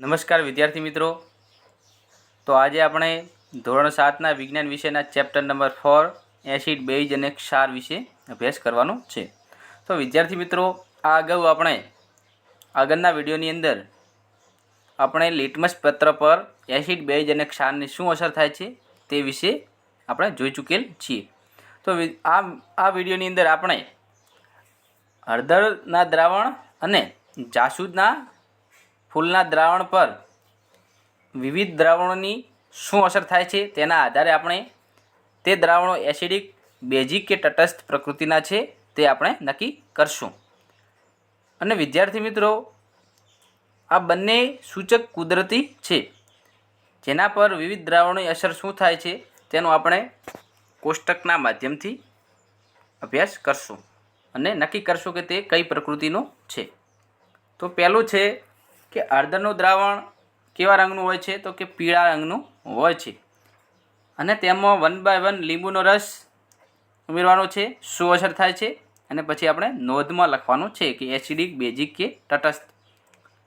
નમસ્કાર વિદ્યાર્થી મિત્રો. તો આજે આપણે ધોરણ સાતના વિજ્ઞાન વિષયના chapter number four, acid base અને ક્ષાર વિશે અભ્યાસ કરવાનો છે. તો વિદ્યાર્થી મિત્રો, આ અગાઉ આપણે આગળના વિડીયોની અંદર આપણે લિટમસ પત્ર પર એસિડ બેઝ અને ક્ષારની શું અસર થાય છે તે વિશે આપણે જોઈ ચૂકેલ છીએ. તો આ આ વિડીયોની અંદર આપણે હળદરના દ્રાવણ અને જાસૂદના ફૂલના દ્રાવણ પર વિવિધ દ્રાવણોની શું અસર થાય છે તેના આધારે આપણે તે દ્રાવણો એસિડિક, બેઝિક કે તટસ્થ પ્રકૃતિના છે તે આપણે નક્કી કરશું. અને વિદ્યાર્થી મિત્રો, આ બંને સૂચક કુદરતી છે, જેના પર વિવિધ દ્રાવણોની અસર શું થાય છે તેનો આપણે કોષ્ટકના માધ્યમથી અભ્યાસ કરશું અને નક્કી કરશું કે તે કઈ પ્રકૃતિનું છે. તો પહેલું છે કે હળદરનું દ્રાવણ કેવા રંગનું હોય છે? તો કે પીળા રંગનું હોય છે. અને તેમાં વન બાય વન લીંબુનો રસ ઉમેરવાનો છે શું અસર થાય છે, અને પછી આપણે નોંધમાં લખવાનું છે કે એસિડિક બેઝિક કે તટસ્થ.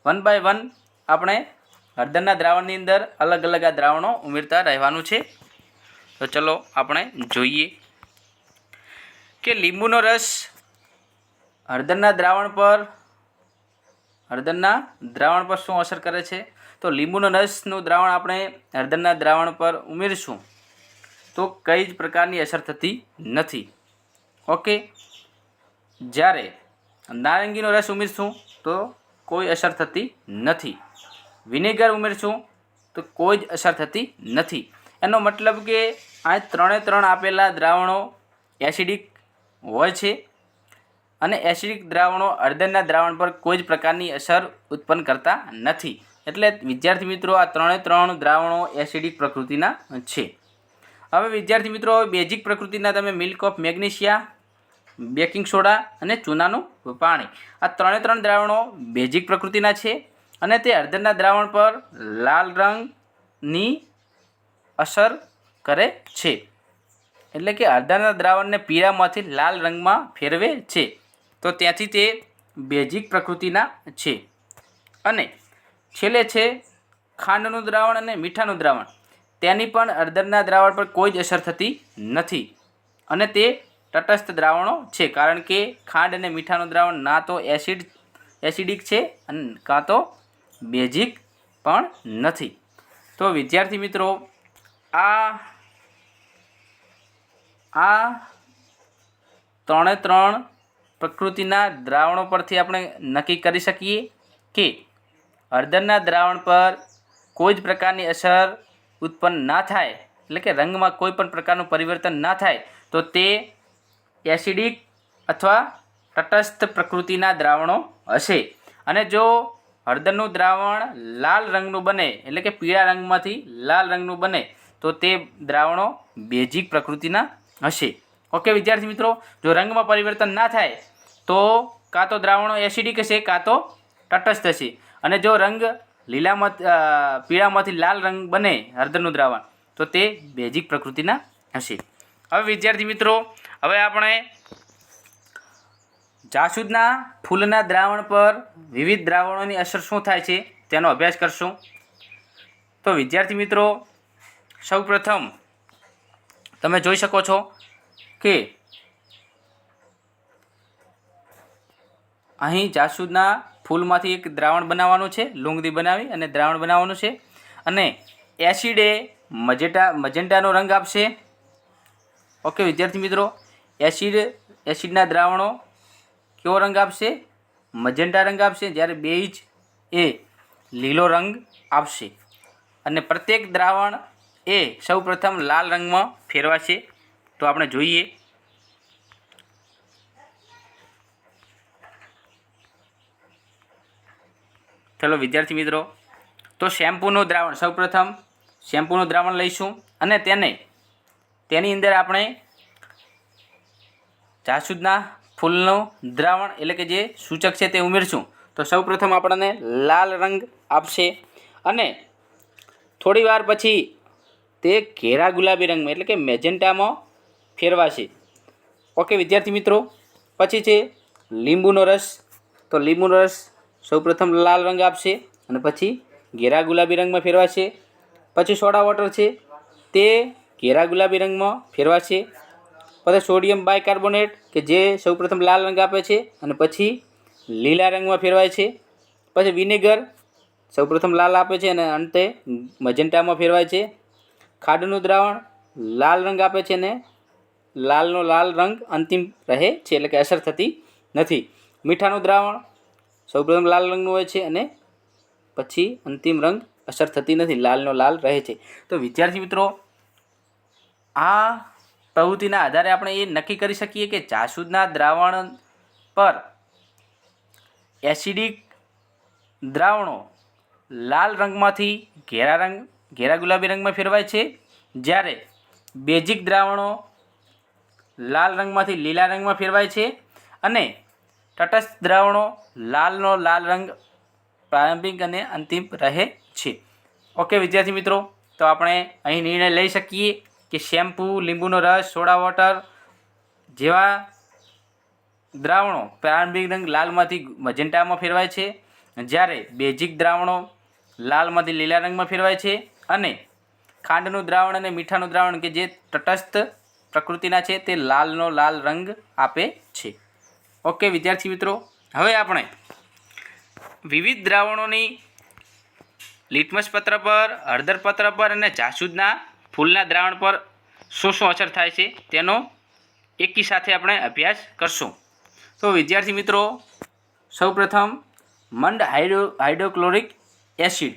વન બાય વન આપણે હળદરના દ્રાવણની અંદર અલગ અલગ આ દ્રાવણો ઉમેરતા રહેવાનું છે. તો ચલો આપણે જોઈએ કે લીંબુનો રસ હળદરના દ્રાવણ પર હળદરના દ્રાવણ પર શું અસર કરે છે? તો લીંબુનો રસનું દ્રાવણ આપણે હળદરના દ્રાવણ પર ઉમેરીશું. તો કઈ જ પ્રકારની અસર થતી નથી. ઓકે? જ્યારે નારંગીનો રસ ઉમેરશું, તો કોઈ અસર થતી નથી. વિનેગર ઉમેરશું, તો કોઈ જ અસર થતી નથી. એનો મતલબ કે આ ત્રણે ત્રણ આપેલા દ્રાવણો એસિડિક હોય છે. અને એસિડિક દ્રાવણો હળદરના દ્રાવણ પર કોઈ જ પ્રકારની અસર ઉત્પન્ન કરતા નથી. એટલે વિદ્યાર્થી મિત્રો, આ ત્રણે ત્રણ દ્રાવણો એસિડિક પ્રકૃતિના છે. હવે વિદ્યાર્થી મિત્રો, બેઝિક પ્રકૃતિના તમે milk of magnesia, baking soda અને ચૂનાનું પાણી. આ ત્રણે ત્રણ દ્રાવણો બેઝિક પ્રકૃતિના છે અને તે હળદરના દ્રાવણ પર લાલ રંગની અસર કરે છે. એટલે કે હળદરના દ્રાવણને પીળામાંથી લાલ રંગમાં ફેરવે છે. તો ત્યાંથી તે બેઝિક પ્રકૃતિના છે. અને છેલ્લે છે ખાંડનું દ્રાવણ અને મીઠાનું દ્રાવણ. તેની પણ હળદરના દ્રાવણ પર કોઈ જ અસર થતી નથી. અને તે તટસ્થ દ્રાવણો છે, કારણ કે ખાંડ અને મીઠાનું દ્રાવણ ના તો એસિડ, એસિડિક છે અને કાં તો બેઝિક પણ નથી. તો વિદ્યાર્થી મિત્રો, આ આ ત્રણે ત્રણ પ્રકૃતિના દ્રાવણો પરથી આપણે નક્કી કરી શકીએ કે હળદરના દ્રાવણ પર કોઈ જ પ્રકારની અસર ઉત્પન્ન ના થાય, એટલે કે રંગમાં કોઈ પણ પ્રકારનું પરિવર્તન ના થાય, તો તે એસિડિક અથવા તટસ્થ પ્રકૃતિના દ્રાવણો હશે. અને જો હળદરનું દ્રાવણ લાલ રંગનું બને, એટલે કે પીળા રંગમાંથી લાલ રંગનું બને, તો તે દ્રાવણો બેઝિક પ્રકૃતિના હશે. ઓકે વિદ્યાર્થી મિત્રો, જો રંગમાં પરિવર્તન ના થાય, તો કાં તો દ્રાવણો એસિડિક હશે, કાં તો તટસ્થ હશે. અને જો રંગ લીલામાં પીળામાંથી લાલ રંગ બને, હળદરનું દ્રાવણ, તો તે બેઝિક પ્રકૃતિના હશે. હવે વિદ્યાર્થી મિત્રો, હવે આપણે જાસૂદના ફૂલના દ્રાવણ પર વિવિધ દ્રાવણોની અસર શું થાય છે, તેનો અભ્યાસ કરશું. તો વિદ્યાર્થી મિત્રો, સૌપ્રથમ, તમે જોઈ શકો છો કે અહીં જાસૂદના ફૂલમાંથી એક દ્રાવણ બનાવવાનું છે, લુંગદી બનાવી અને દ્રાવણ બનાવવાનું છે અને એસિડ એ મજેટા, મજેન્ટાનો રંગ આપશે. ઓકે, વિદ્યાર્થી મિત્રો, એસિડ, એસિડના દ્રાવણો કેવો રંગ આપશે? મજેન્ટા રંગ આપશે, જ્યારે બેઇજ એ લીલો રંગ આપશે. અને પ્રત્યેક દ્રાવણ એ સૌપ્રથમ લાલ રંગમાં ફેરવાશે. તો આપણે જોઈએ. ચલો વિદ્યાર્થી મિત્રો, તો શેમ્પૂનું દ્રાવણ, સૌપ્રથમ શેમ્પૂનું દ્રાવણ લઈશું અને તેને, તેની અંદર આપણે જાસૂદના ફૂલનું દ્રાવણ એટલે કે જે સૂચક છે તે ઉમેરશું. તો સૌપ્રથમ આપણને લાલ રંગ આપશે અને થોડી વાર પછી તે ઘેરા ગુલાબી રંગમાં, એટલે કે મેજેન્ટામાં ફેરવાશે. ઓકે વિદ્યાર્થી મિત્રો, પછી છે લીંબુનો રસ. તો લીંબુનો રસ સૌપ્રથમ લાલ રંગ આપશે અને પછી ઘેરા ગુલાબી રંગમાં ફેરવાશે. પછી સોડા વોટર છે, તે ઘેરા ગુલાબી રંગમાં ફેરવાશે. પછી સોડિયમ બાયકાર્બોનેટ કે જે સૌપ્રથમ લાલ રંગ આપે છે, અને પછી લીલા રંગમાં ફેરવાય છે. પછી વિનેગર સૌપ્રથમ લાલ આપે છે, અને અંતે મજેન્ટામાં ફેરવાય છે. ખાડનું દ્રાવણ લાલ રંગ આપે છે, અને લાલનો લાલ રંગ અંતિમ રહે છે એટલે કે અસર થતી નથી. મીઠાનું દ્રાવણ સૌપ્રથમ લાલ રંગનું હોય છે અને પછી અંતિમ રંગ અસર થતી નથી, લાલનો લાલ રહે છે. તો વિદ્યાર્થી મિત્રો, આ પ્રવૃત્તિના આધારે આપણે એ નક્કી કરી શકીએ કે જાસૂદના દ્રાવણ પર એસિડિક દ્રાવણો લાલ રંગમાંથી ઘેરા રંગ, ઘેરા ગુલાબી રંગમાં ફેરવાય છે. જ્યારે બેઝિક દ્રાવણો લાલ રંગમાંથી લીલા રંગમાં ફેરવાય છે અને તટસ્થ દ્રાવણો લાલનો લાલ રંગ પ્રારંભિક અને અંતિમ રહે છે. ઓકે, વિદ્યાર્થી મિત્રો, તો આપણે અહીં નિર્ણય લઈ શકીએ કે શેમ્પૂ, લીંબુનો રસ, સોડા વોટર જેવા દ્રાવણો પ્રારંભિક રંગ લાલમાંથી મજેન્ટામાં ફેરવાય છે. જ્યારે બેઝિક દ્રાવણો લાલમાંથી લીલા રંગમાં ફેરવાય છે અને ખાંડનું દ્રાવણ અને મીઠાનું દ્રાવણ કે જે તટસ્થ પ્રકૃતિના છે તે લાલનો લાલ રંગ આપે છે. ઓકે, વિદ્યાર્થી મિત્રો, હવે આપણે વિવિધ દ્રાવણોની લિટમસ પત્ર પર, હળદર પત્ર પર અને જાસૂદના ફૂલના દ્રાવણ પર શું શું અસર થાય છે તેનો એકી સાથે આપણે અભ્યાસ કરશું. તો વિદ્યાર્થી મિત્રો, સૌપ્રથમ મંડ હાઇડ્રો, હાઇડ્રોક્લોરિક એસિડ.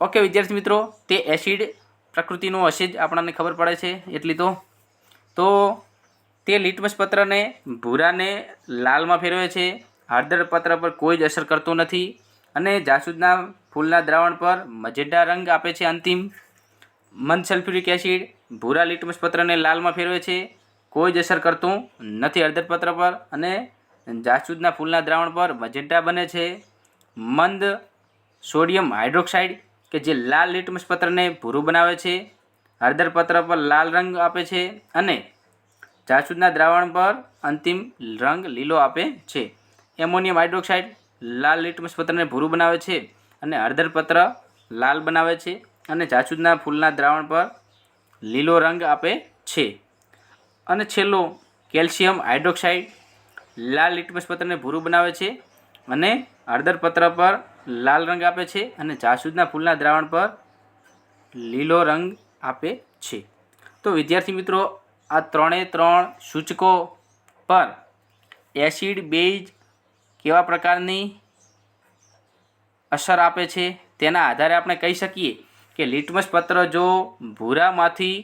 ઓકે, વિદ્યાર્થી મિત્રો, તે એસિડ પ્રકૃતિનું હશે જ, આપણને ખબર પડે છે, એટલી તો તો તે લિટમસ પત્રને ભૂરાને લાલમાં ફેરવે છે. હળદર પત્ર પર કોઈ જ અસર કરતો નથી અને જાસૂદના ફૂલના દ્રાવણ પર મજેડા રંગ આપે છે અંતિમ. મંદ સલ્ફ્યુરિક એસિડ ભૂરા લિટમસ પત્રને લાલમાં ફેરવે છે. કોઈ જ અસર કરતું નથી હળદર પત્ર પર અને જાસૂદના ફૂલના દ્રાવણ પર મજેડા બને છે. મંદ સોડિયમ હાઇડ્રોક્સાઇડ કે જે લાલ લીટમસ પત્રને ભૂરું બનાવે છે. હળદર પત્ર પર લાલ રંગ આપે છે અને જાસૂદના દ્રાવણ પર અંતિમ રંગ લીલો આપે છે. એમોનિયમ હાઇડ્રોક્સાઇડ લાલ લીટમસ પત્રને ભૂરું બનાવે છે અને હળદર પત્ર લાલ બનાવે છે અને જાસૂદના ફૂલના દ્રાવણ પર લીલો રંગ આપે છે. અને છેલ્લો, કેલ્શિયમ હાઇડ્રોક્સાઇડ લાલ લીટમસ પત્રને ભૂરું બનાવે છે અને હળદર પત્ર પર લાલ રંગ આપે છે અને જાસૂદના ફૂલના દ્રાવણ પર લીલો રંગ આપે છે. તો વિદ્યાર્થી મિત્રો, આ ત્રણે ત્રણ સૂચકો પર એસિડ બેઝ કેવા પ્રકારની અસર આપે છે તેના આધારે આપણે કહી શકીએ કે લિટમસ પત્ર જો ભૂરામાંથી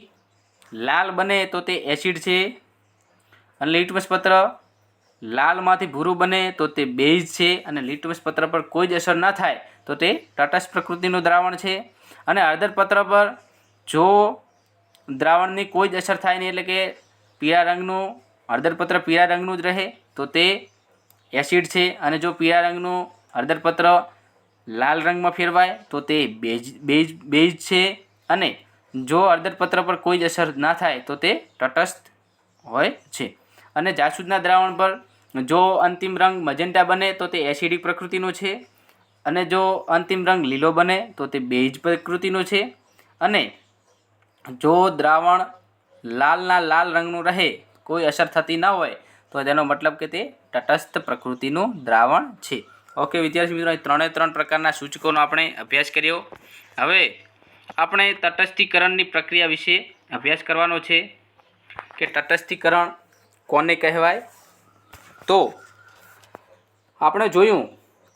લાલ બને તો તે એસિડ છે અને લિટમસ પત્ર લાલમાંથી ભૂરું બને તો તે બેઝ છે અને લિટમસ પત્ર પર કોઈ જ અસર ન થાય તો તે તટસ્થ પ્રકૃતિનું દ્રાવણ છે. અને હળદર પત્ર પર જો દ્રાવણની કોઈ જ અસર થાય નહીં એટલે કે પીળા રંગનું, હળદરપત્ર પીળા રંગનું જ રહે, તો તે એસિડ છે. અને જો પીળા રંગનું, હળદરપત્ર લાલ રંગમાં ફેરવાય, તો તે બેજ બેજ બેજ છે. અને જો હળદરપત્ર પર કોઈ જ અસર ના થાય, તો તે તટસ્થ હોય છે. અને જાસૂદના દ્રાવણ પર જો અંતિમ રંગ મજેન્ટા બને, તો તે એસિડિક પ્રકૃતિનો છે. અને જો અંતિમ રંગ લીલો બને, તો તે બેજ પ્રકૃતિનો છે. અને જો દ્રાવણ લાલના લાલ રંગનું રહે, કોઈ અસર થતી ન હોય, તો તેનો મતલબ કે તે તટસ્થ પ્રકૃતિનું દ્રાવણ છે. ઓકે, વિદ્યાર્થી મિત્રો ત્રણે ત્રણ પ્રકારના સૂચકોનો આપણે અભ્યાસ કર્યો. હવે આપણે તટસ્થીકરણની પ્રક્રિયા વિશે અભ્યાસ કરવાનો છે કે તટસ્થીકરણ કોને કહેવાય? તો આપણે જોયું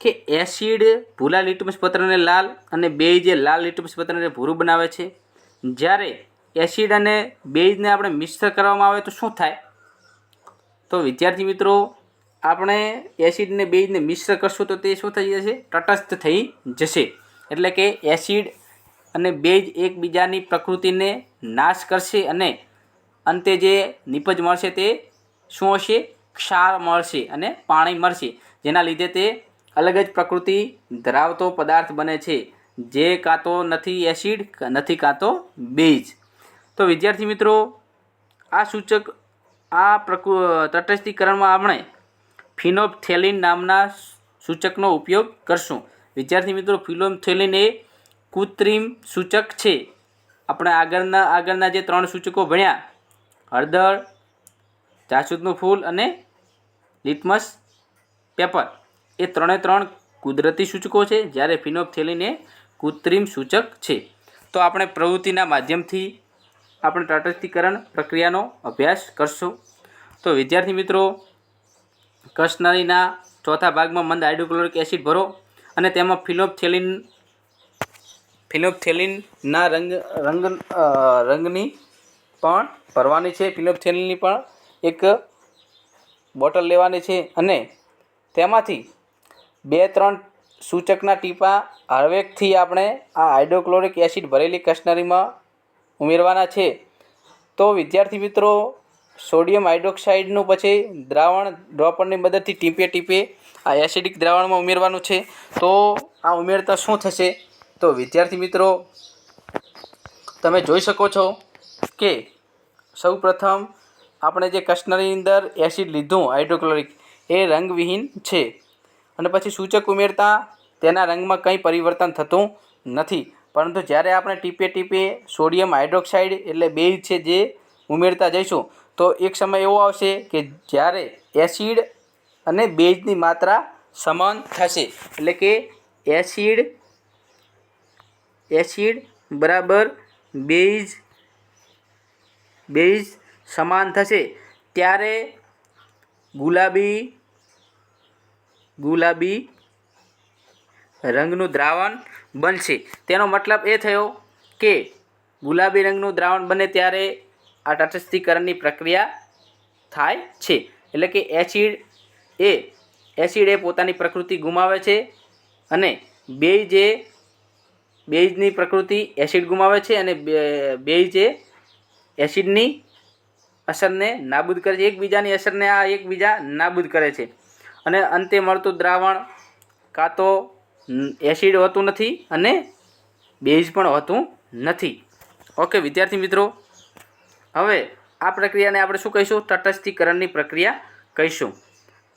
કે એસિડ ભૂલા લિટમસ પત્રને લાલ અને બેઝે લાલ લિટમસ પત્રને ભૂરું બનાવે છે. જ્યારે એસિડ અને બેઝને આપણે મિશ્ર કરવામાં આવે તો શું થાય? તો વિદ્યાર્થી મિત્રો, આપણે એસિડને બેઝને મિશ્ર કરશું તો તે શું થઈ જશે? તટસ્થ થઈ જશે. એટલે કે એસિડ અને બેઝ એકબીજાની પ્રકૃતિને નાશ કરશે અને અંતે જે નિપજ મળશે તે શું હશે? ક્ષાર મળશે અને પાણી મળશે. જેના લીધે તે અલગ જ પ્રકૃતિ ધરાવતો પદાર્થ બને છે. જે કાં તો નથી એસિડ, નથી કાં તો બેઝ તો વિદ્યાર્થી મિત્રો, આ સૂચક, આ પ્રકૃ, તટસ્થીકરણમાં આપણે ફિનોપથેલિન નામના સૂચકનો ઉપયોગ કરશું. વિદ્યાર્થી મિત્રો ફિલોમથેલિન એ કૃત્રિમ સૂચક છે. આપણે આગળના આગળના જે ત્રણ સૂચકો ભણ્યા, હળદર, જાસૂદનું ફૂલ અને લિટમસ પેપર. એ ત્રણે ત્રણ કુદરતી સૂચકો છે. જ્યારે ફિનોપથેલિન એ કૃત્રિમ સૂચક છે. તો આપણે પ્રવૃત્તિના માધ્યમથી આપણે તટસ્થીકરણ પ્રક્રિયાનો અભ્યાસ કરશું. તો વિદ્યાર્થી મિત્રો કસનરીના ચોથા ભાગમાં મંદ હાઇડ્રોક્લોરિક એસિડ ભરો અને તેમાં ફિલોપથેલિન, ફિલોપથેલિનના રંગ રંગ રંગની પણ ભરવાની છે. ફિલોપથેલિનની પણ એક બોટલ લેવાની છે અને તેમાંથી બે, ત્રણ સૂચકના ટીપા હળવેકથી આપણે આ હાઇડ્રોક્લોરિક એસિડ ભરેલી કશનરીમાં ઉમેરવાના છે. તો વિદ્યાર્થી મિત્રો, સોડિયમ હાઇડ્રોક્સાઇડનું પછી દ્રાવણ ડ્રોપરની મદદથી ટીપે ટીપે આ એસિડિક દ્રાવણમાં ઉમેરવાનું છે. તો આ ઉમેરતા શું થશે? તો વિદ્યાર્થી મિત્રો, તમે જોઈ શકો છો કે સૌ પ્રથમ આપણે જે કસ્ટનરીની અંદર એસિડ લીધું હાઇડ્રોક્લોરિક, એ રંગવિહીન છે. અને પછી સૂચક ઉમેરતા તેના રંગમાં કંઈ પરિવર્તન થતું નથી. પરંતુ જ્યારે આપણે ટીપે ટીપે સોડિયમ હાઇડ્રોક્સાઇડ એટલે બેઝ છે જે ઉમેરતા જઈશું, તો એક સમય એવો આવશે કે જ્યારે એસિડ અને બેઝની માત્રા સમાન થશે. એટલે કે એસિડ એસિડ બરાબર બેઝ બેઝ સમાન થશે. ત્યારે ગુલાબી ગુલાબી રંગનું દ્રાવણ બનશે. તેનો મતલબ એ થયો કે ગુલાબી રંગનું દ્રાવણ બને ત્યારે આ તટસ્થીકરણની પ્રક્રિયા થાય છે. એટલે કે એસિડ એ એસિડ એ પોતાની પ્રકૃતિ ગુમાવે છે અને બેઝ એ, બેઝની પ્રકૃતિ એસિડ ગુમાવે છે અને બેઝ એ એસિડની અસરને નાબૂદ કરે છે. એકબીજાની અસરને આ એકબીજા નાબૂદ કરે છે. અને અંતે મળતું દ્રાવણ કાં તો એસિડ હોતું નથી અને બેઝ પણ હોતું નથી. ઓકે, વિદ્યાર્થી મિત્રો, હવે આ પ્રક્રિયાને આપણે શું કહીશું? તટસ્થીકરણની પ્રક્રિયા કહીશું.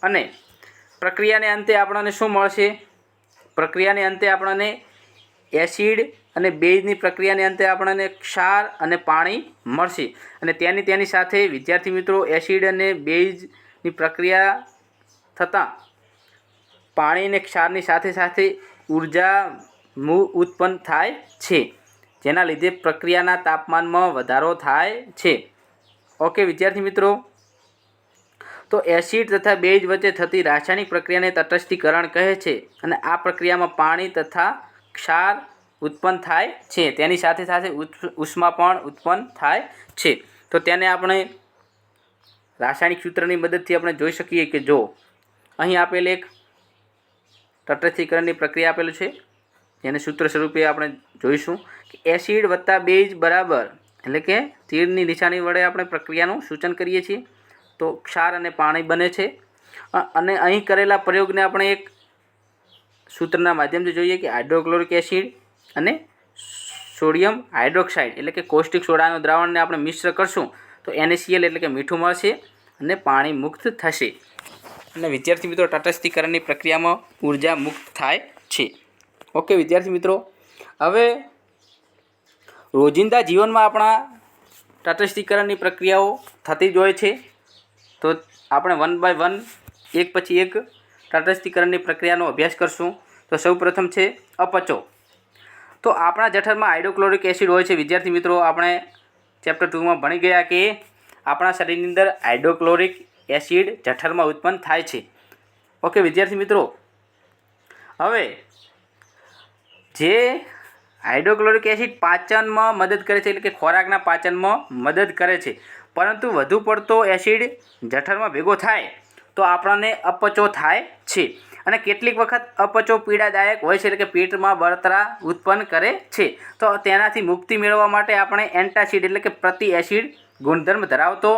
અને પ્રક્રિયાને અંતે આપણને શું મળશે? પ્રક્રિયાને અંતે આપણને એસિડ અને બેઝની પ્રક્રિયાને અંતે આપણને ક્ષાર અને પાણી મળશે. અને તેની તેની સાથે વિદ્યાર્થી મિત્રો, એસિડ અને બેઝની પ્રક્રિયા થતાં પાણી અને ક્ષારની સાથે સાથે ઊર્જા મૂળ ઉત્પન્ન થાય છે, જેના લીધે પ્રક્રિયાના તાપમાનમાં વધારો થાય છે. ઓકે, વિદ્યાર્થી મિત્રો. તો એસિડ તથા બેઝ વચ્ચે થતી રાસાયણિક પ્રક્રિયાને તટસ્થીકરણ કહે છે અને આ પ્રક્રિયામાં પાણી તથા ક્ષાર ઉત્પન્ન થાય છે. તેની સાથે સાથે ઉષ્મા પણ ઉત્પન્ન થાય છે. તો તેને આપણે રાસાયણિક સૂત્રની મદદથી આપણે જોઈ શકીએ કે જો અહીં આપેલ એક તટસ્થીકરણની પ્રક્રિયા આપેલું છે, જેને સૂત્ર સ્વરૂપે આપણે જોઈશું કે એસિડ વત્તા બેઝ બરાબર એટલે કે તીરની નિશાની વડે આપણે પ્રક્રિયાનું સૂચન કરીએ છીએ, તો ક્ષાર અને પાણી બને છે. અને અહીં કરેલા પ્રયોગને આપણે એક સૂત્રના માધ્યમથી જોઈએ કે હાઇડ્રોક્લોરિક એસિડ અને સોડિયમ હાઇડ્રોક્સાઇડ એટલે કે કોસ્ટિક સોડાનું દ્રાવણને આપણે મિશ્ર કરશું, તો એનએસીએલ એટલે કે મીઠું મળશે અને પાણી મુક્ત થશે. અને વિદ્યાર્થી મિત્રો તટસ્થીકરણની પ્રક્રિયામાં ઊર્જા મુક્ત થાય છે. ઓકે, વિદ્યાર્થી મિત્રો. હવે રોજિંદા જીવનમાં આપણા તટસ્થીકરણની પ્રક્રિયાઓ થતી જ હોય છે. તો આપણે વન બાય વન, એક પછી એક તટસ્થીકરણની પ્રક્રિયાનો અભ્યાસ કરશું. તો સૌ પ્રથમ છે અપચો. તો આપણા જઠરમાં હાઇડ્રોક્લોરિક એસિડ હોય છે. વિદ્યાર્થી મિત્રો, આપણે ચેપ્ટર ટુમાં ભણી ગયા કે આપણા શરીરની અંદર હાઇડ્રોક્લોરિક એસિડ જઠરમાં ઉત્પન્ન થાય છે. ઓકે, વિદ્યાર્થી મિત્રો, હવે જે હાઇડ્રોક્લોરિક એસિડ પાચનમાં મદદ કરે છે, એટલે કે ખોરાકના પાચનમાં મદદ કરે છે, પરંતુ વધુ પડતો એસિડ જઠરમાં ભેગો થાય તો આપણને અપચો થાય છે અને કેટલીક વખત અપચો પીડાદાયક હોય છે, એટલે કે પેટમાં બળતરા ઉત્પન્ન કરે છે. તો તેનાથી મુક્તિ મેળવવા માટે આપણે એન્ટાસિડ, એટલે કે પ્રતિ એસિડ ગુણધર્મ ધરાવતો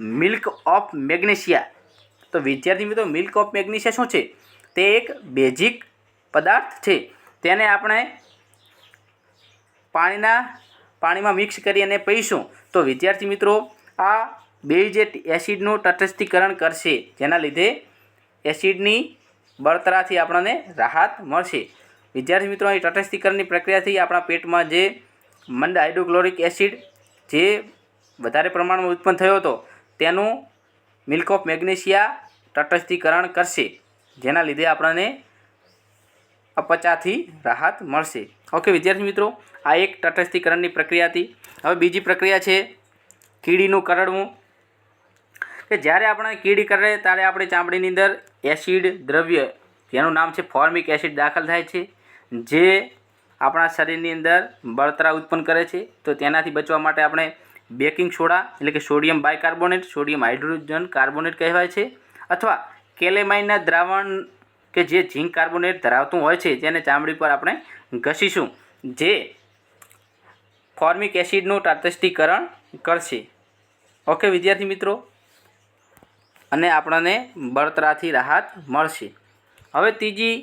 મિલ્ક ઓફ મેગ્નેશિયા. તો વિદ્યાર્થી મિત્રો, મિલ્ક ઓફ મેગ્નેશિયા શું છે? તે એક બેઝિક પદાર્થ છે. તેને આપણે પાણીના, પાણીમાં મિક્સ કરી અને પીશું. તો વિદ્યાર્થી મિત્રો, આ બે જે એસિડનું તટસ્થીકરણ કરશે. જેના લીધે એસિડની બળતરાથી આપણને રાહત મળશે. વિદ્યાર્થી મિત્રો, અહીં તટસ્થીકરણની પ્રક્રિયાથી આપણા પેટમાં જે મંદ હાઇડ્રોક્લોરિક એસિડ જે વધારે પ્રમાણમાં ઉત્પન્ન થયો હતો તેનું મિલ્ક ઓફ મેગ્નેશિયા તટસ્થીકરણ કરશે, જેના લીધે આપણને અપચાથી રાહત મળશે. ઓકે વિદ્યાર્થી મિત્રો, આ એક તટસ્થીકરણની પ્રક્રિયા હતી. હવે બીજી પ્રક્રિયા છે કીડીનું કરડવું. કે જ્યારે આપણે કીડી કરડે, ત્યારે આપણી ચામડીની અંદર એસિડ દ્રવ્ય, જેનું નામ છે ફોર્મિક એસિડ દાખલ થાય છે, જે આપણા શરીરની અંદર બળતરા ઉત્પન્ન કરે છે. તો તેનાથી બચવા માટે આપણે બેકિંગ સોડા એટલે કે sodium bicarbonate, sodium hydrogen carbonate કહેવાય છે. અથવા કેલેમાઇનના દ્રાવણ કે જે ઝીંક કાર્બોનેટ ધરાવતું હોય છે તેને ચામડી પર આપણે ઘસીશું, જે ફોર્મિક એસિડનું તાતસ્ટીકરણ કરશે. ઓકે, વિદ્યાર્થી મિત્રો? અને આપણને બળતરાથી રાહત મળશે. હવે ત્રીજી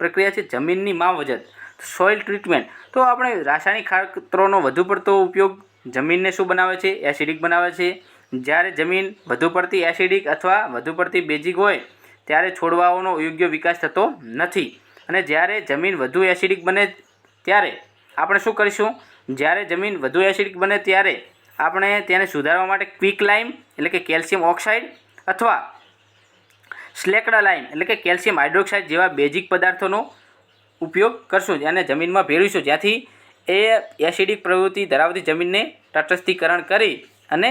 પ્રક્રિયા છે જમીનની માવજત. Soil treatment. તો આપણે રાસાયણિક ખાતરોનો વધુ પડતો ઉપયોગ જમીનને શું બનાવે છે? એસિડિક બનાવે છે. જ્યારે જમીન વધુ પડતી એસિડિક અથવા વધુ પડતી બેઝિક હોય, ત્યારે છોડવાઓનો યોગ્ય વિકાસ થતો નથી. અને જ્યારે જમીન વધુ એસિડિક બને ત્યારે આપણે શું કરીશું? જ્યારે જમીન વધુ એસિડિક બને ત્યારે આપણે તેને સુધારવા માટે ક્વિક લાઇમ એટલે કે કેલ્શિયમ ઓક્સાઇડ, અથવા સ્લેકડા લાઇમ એટલે કે કેલ્શિયમ હાઇડ્રોક્સાઇડ જેવા બેઝિક પદાર્થોનો ઉપયોગ કરશું અને જમીનમાં ભેળવીશું. જ્યાંથી એ એસિડિક પ્રવૃત્તિ ધરાવતી જમીનને તટસ્થીકરણ કરી અને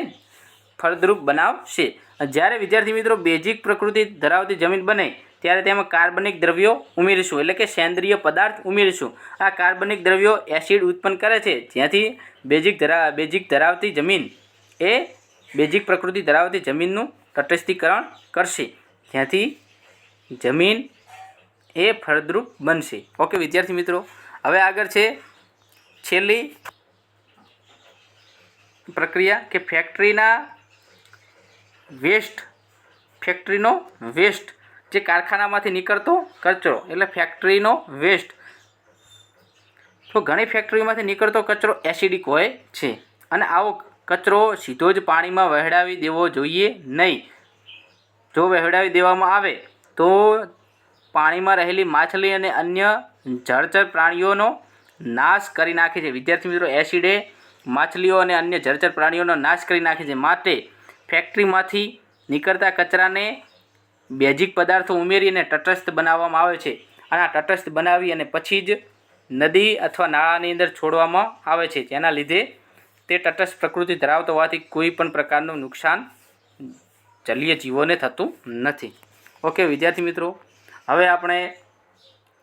ફળદ્રુપ બનાવશે. જ્યારે વિદ્યાર્થી મિત્રો બેઝિક પ્રકૃતિ ધરાવતી જમીન બને, ત્યારે તેમાં કાર્બનિક દ્રવ્યો ઉમેરીશું, એટલે કે સેન્દ્રિય પદાર્થ ઉમેરીશું. આ કાર્બનિક દ્રવ્યો એસિડ ઉત્પન્ન કરે છે. જ્યાંથી બેઝિક ધરા, બેઝિક ધરાવતી જમીન એ બેઝિક પ્રકૃતિ ધરાવતી જમીનનું તટસ્થીકરણ કરશે. જ્યાંથી જમીન એ ફળદ્રુપ બનશે. ઓકે, વિદ્યાર્થી મિત્રો, હવે આગળ છે છેલ્લી પ્રક્રિયા કે ફેક્ટરીના વેસ્ટ, ફેક્ટરીનો વેસ્ટ, જે કારખાનામાંથી નીકળતો કચરો, એટલે ફેક્ટરીનો વેસ્ટ. તો ઘણી ફેક્ટરીમાંથી નીકળતો કચરો એસિડિક હોય છે અને આવો કચરો સીધો જ પાણીમાં વહેડાવી દેવો જોઈએ નહીં. જો વહેડાવી દેવામાં આવે તો પાણીમાં રહેલી માછલી અને અન્ય જળચર પ્રાણીઓનો નાશ કરી નાખે છે. વિદ્યાર્થી મિત્રો એસિડે માછલીઓ અને અન્ય જળચર પ્રાણીઓનો નાશ કરી નાખે છે. માટે ફેક્ટરીમાંથી નીકળતા કચરાને બેઝિક પદાર્થો ઉમેરીને તટસ્થ બનાવવામાં આવે છે. અને આ તટસ્થ બનાવી અને પછી જ નદી અથવા નાળાની અંદર છોડવામાં આવે છે. જેના લીધે તે તટસ્થ પ્રકૃતિ ધરાવતો હોવાથી કોઈ પણ પ્રકારનું નુકસાન જલીય જીવોને થતું નથી. ઓકે વિદ્યાર્થી મિત્રો હવે આપણે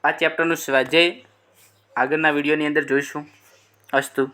આ ચેપ્ટરનું સ્વાધ્યાય આગળના વિડીયોની અંદર જોઈશું. અસ્તુ.